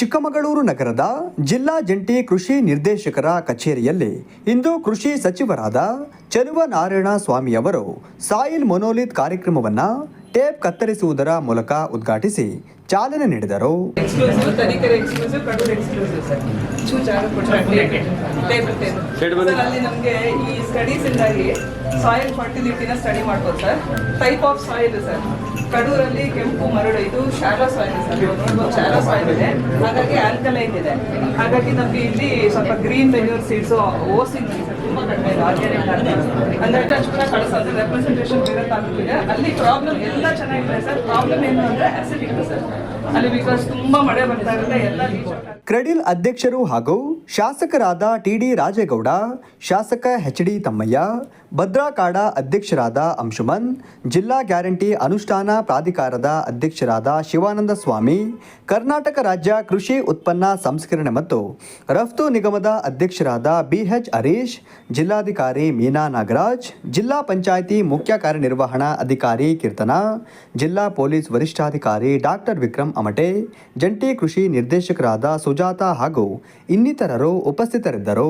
ಚಿಕ್ಕಮಗಳೂರು ನಗರದ ಜಿಲ್ಲಾ ಜಂಟಿ ಕೃಷಿ ನಿರ್ದೇಶಕರ ಕಚೇರಿಯಲ್ಲಿ ಇಂದು ಕೃಷಿ ಸಚಿವರಾದ ಚಲುವ ನಾರಾಯಣ ಸ್ವಾಮಿಯವರು ಸಾಯಿಲ್ ಮೊನೋಲಿತ್ ಕಾರ್ಯಕ್ರಮವನ್ನು ಟೇಪ್ ಕತ್ತರಿಸುವುದರ ಮೂಲಕ ಉದ್ಘಾಟಿಸಿ ಚಾಲನೆ ನೀಡಿದರು. Exclusive Tarikere exclusive Kadur exclusive sir. ಚೂಚಾರು table table sir ಅಲ್ಲಿ ನಮಗೆ ಈ ಸ್ಟಡೀಸ್ ಇಂದಾಗಿ ಸಾಯಿಲ್ ಫರ್ಟಿಲಿಟಿನ ಸ್ಟಡಿ ಮಾಡ್ಬೋದು sir. Type of soil sir. ಕಡೂರಲ್ಲಿ ಕೆಂಪು ಮರಳು ಇದು ಶಾಲಾ ಸಾಯಿಲ್ ಸರ್. ನೋಡ್ಬೋದು ಶಾಲಾ ಸಾಯಿಲ್ ಇದೆ. ಹಾಗಾಗಿ ಆಲ್ಕಲೈನ್ ಇದೆ. ಹಾಗಾಗಿ ನಮಗೆ ಇಲ್ಲಿ ಸ್ವಲ್ಪ green manure seeds using sir. ತುಂಬಾ ಕಡಿಮೆ ಇದೆ. ಆರ್ಗ್ಯಾನಿಕ್ ಅಂದ್ರೆ ಟಚ್ ಕೂಡ ಕಳಿಸೋದು ರೆಪ್ರೆಸೆಂಟೇಷನ್ ತಾಲೂಕಿದೆ ಅಲ್ಲಿ ಪ್ರಾಬ್ಲಮ್ ಎಲ್ಲ ಚೆನ್ನಾಗಿದೆ ಸರ್. ಪ್ರಾಬ್ಲಮ್ ಏನು ಅಂದ್ರೆ ಅಸಿಡಿಕ್ ಸರ್. ಅಲ್ಲಿ ಬಿಕಾಸ್ ತುಂಬಾ ಮಳೆ ಬರ್ತಾ ಇರುತ್ತೆ, ಎಲ್ಲ ಕ್ರೆಡಿಲ್ ಅಧ್ಯಕ್ಷರು ಹಾಗೂ ಶಾಸಕರಾದ ಟಿಡಿ ರಾಜೇಗೌಡ, ಶಾಸಕ ಎಚ್ ಡಿ ತಮ್ಮಯ್ಯ ಭದ್ರಾಕಾಡ ಅಧ್ಯಕ್ಷರಾದ ಅಂಶುಮನ್, ಜಿಲ್ಲಾ ಗ್ಯಾರಂಟಿ ಅನುಷ್ಠಾನ ಪ್ರಾಧಿಕಾರದ ಅಧ್ಯಕ್ಷರಾದ ಶಿವಾನಂದ ಸ್ವಾಮಿ, ಕರ್ನಾಟಕ ರಾಜ್ಯ ಕೃಷಿ ಉತ್ಪನ್ನ ಸಂಸ್ಕರಣೆ ಮತ್ತು ರಫ್ತು ನಿಗಮದ ಅಧ್ಯಕ್ಷರಾದ ಬಿಎಚ್ ಹರೀಶ್, ಜಿಲ್ಲಾಧಿಕಾರಿ ಮೀನಾ ನಾಗರಾಜ್, ಜಿಲ್ಲಾ ಪಂಚಾಯಿತಿ ಮುಖ್ಯ ಕಾರ್ಯನಿರ್ವಹಣಾ ಅಧಿಕಾರಿ ಕೀರ್ತನ, ಜಿಲ್ಲಾ ಪೊಲೀಸ್ ವರಿಷ್ಠಾಧಿಕಾರಿ ಡಾಕ್ಟರ್ ವಿಕ್ರಮ್ ಅಮಟೆ, ಜಂಟಿ ಕೃಷಿ ನಿರ್ದೇಶಕರಾದ ಸುಜಾತ ಹಾಗೂ ಇನ್ನಿತರರು ಉಪಸ್ಥಿತರಿದ್ದರು